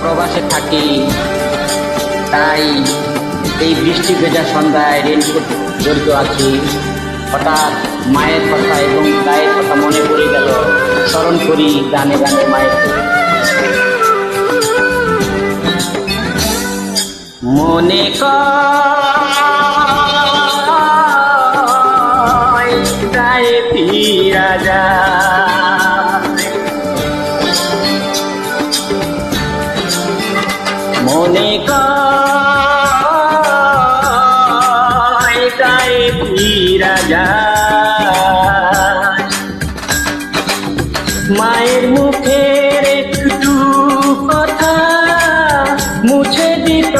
প্রবাসে থাকি, তাই এই বৃষ্টি ভেজা সন্ধ্যায় রেনকোট জড়িত আছি। হঠাৎ মায়ের কথা এবং গায়ের কথা মনে পড়ে গেল। স্মরণ করি গানে গানে মায়ের মনে কয় মনে কয় মায়ের মুখের একটু কথা মুছে দিত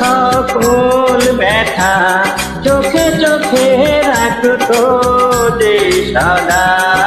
সকল ব্যথা। চোখে চোখে রাখতো যে সদা।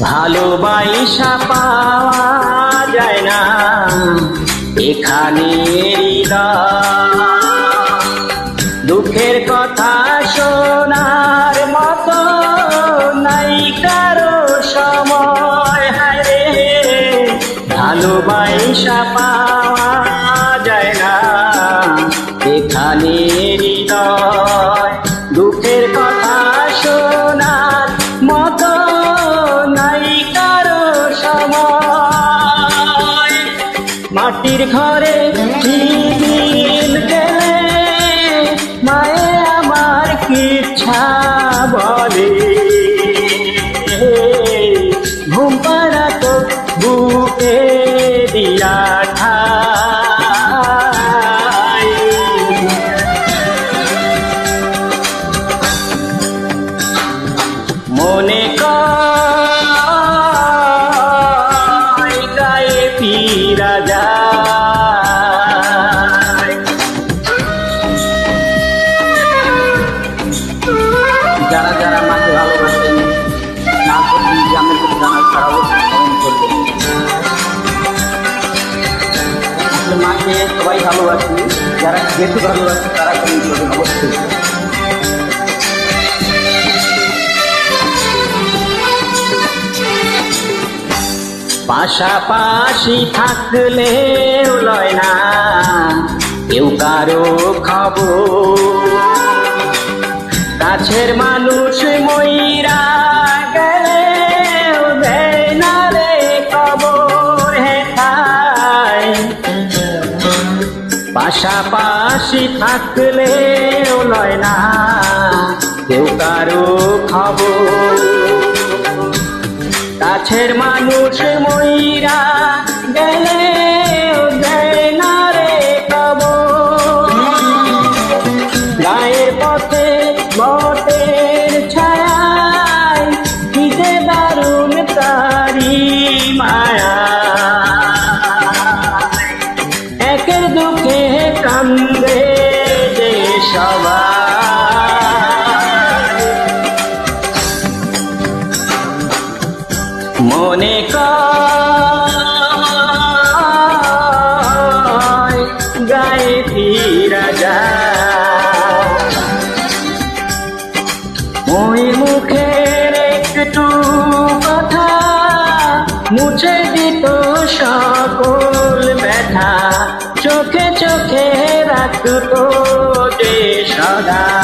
ভালোবাসা পাওয়া যায় না। এখানে। দুঃখের কথা শোনার মতো নাই কারও সময়। হারে ভালোবাসা পাওয়া যায় না। এখানে ঘরে দিন গেলে মায়ে আমার কিচ্ছা বলে। ঘুম পাড়া তো বুকে দিয়া মনে কয় সবাই ভালোবাসি যারা যেহেতু ভালোবাসে তারা কমেন্ট করবেন অবশ্যই পাশাপাশি থাকলে লয় না, কেউ কারও খবর। কাছের মানুষ পাশাপাশি থাকলে লয় না। কেউ কারও খবর। কাছের মানুষ ময়রা গেলে দেয় না রে খবর। পথে ছায় দারুণ তারি যে সবাই মনে গায়ে ফিরা ওই মুখের একটু কথা মুছে দিত সকল ব্যথা। চোখে চোখে রাখতো। যে সদা